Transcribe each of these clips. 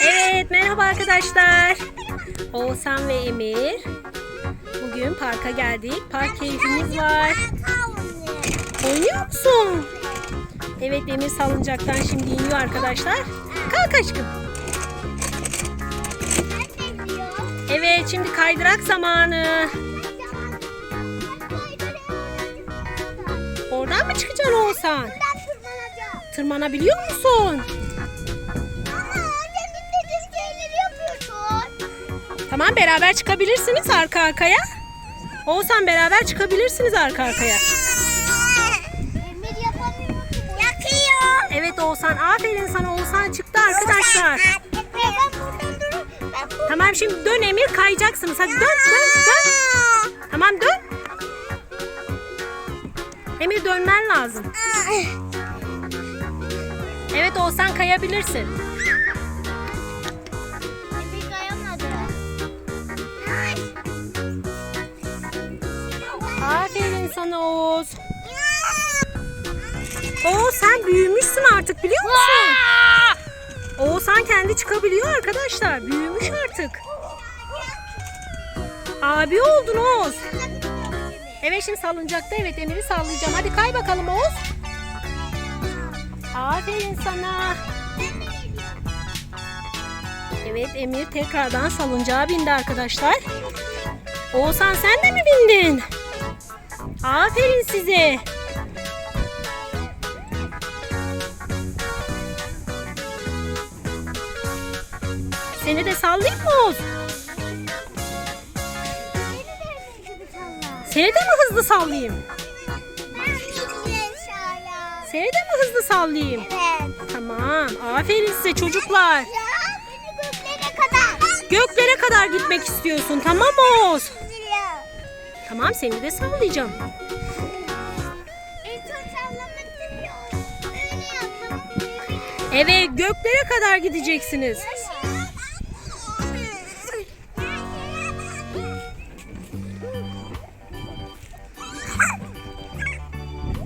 Evet merhaba arkadaşlar. Oğuzhan ve Emir. Bugün parka geldik. Park keyfimiz var. Oynuyor musun? Evet Emir salıncaktan şimdi iniyor arkadaşlar. Kalk aşkım. Evet şimdi kaydırak zamanı. Oradan mı çıkacaksın Oğuzhan? Tırmanabiliyor musun? Tamam beraber çıkabilirsiniz arka arkaya. Oğuzhan beraber çıkabilirsiniz arka arkaya. Yakıyor. Evet Oğuzhan aferin sana Oğuzhan çıktı arkadaşlar. Tamam şimdi dön Emir kayacaksınız. Hadi dön dön dön. Tamam dön. Emir dönmen lazım. Evet Oğuzhan kayabilirsin. Sana Oğuz. Oğuz sen büyümüşsün artık biliyor musun? Oğuzhan kendi çıkabiliyor arkadaşlar. Büyümüş artık. Abi oldun Oğuz. Evet şimdi salıncakta evet Emir'i sallayacağım. Hadi kay bakalım Oğuz. Aferin sana. Evet Emir tekrardan salıncağa bindi arkadaşlar. Oğuzhan sen de mi bindin? Aferin size. Seni de sallayayım mı Oğuz? Seni de mi hızlı sallayayım? Seni de mi hızlı sallayayım? Evet. Tamam. Aferin size çocuklar. Göklere kadar gitmek istiyorsun. Tamam mı Oğuz? Tamam seni de sallayacağım. Evet göklere kadar gideceksiniz.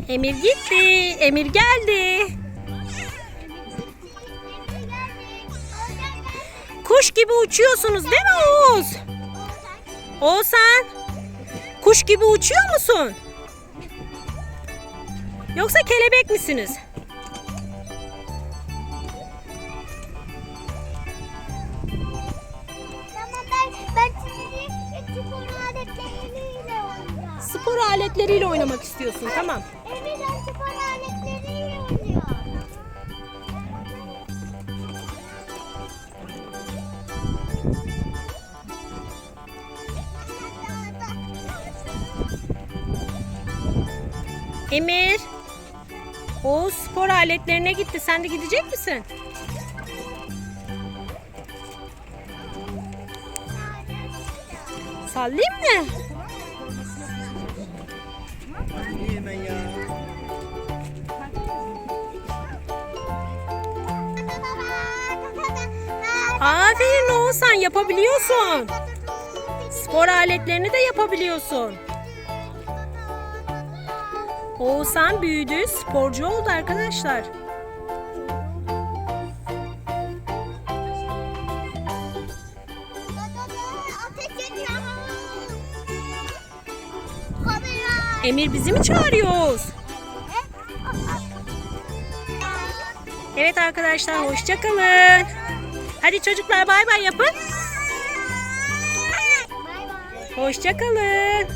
Emir gitti. Emir geldi. Kuş gibi uçuyorsunuz değil mi Oğuz? Oğuzhan. Kuş gibi uçuyor musun? Yoksa kelebek misiniz? Tamam ben ben sizi spor aletleriyle oynayacağım. Spor aletleriyle oynamak istiyorsun. Tamam. Emir. O spor aletlerine gitti. Sen de gidecek misin? Sallayayım mı? Aferin Oğuzhan yapabiliyorsun. Spor aletlerini de yapabiliyorsun. Oğuzhan büyüdü, sporcu oldu arkadaşlar. Emir bizi mi çağırıyor Oğuz? Evet arkadaşlar hoşçakalın. Hadi çocuklar bay bay yapın. Hoşçakalın.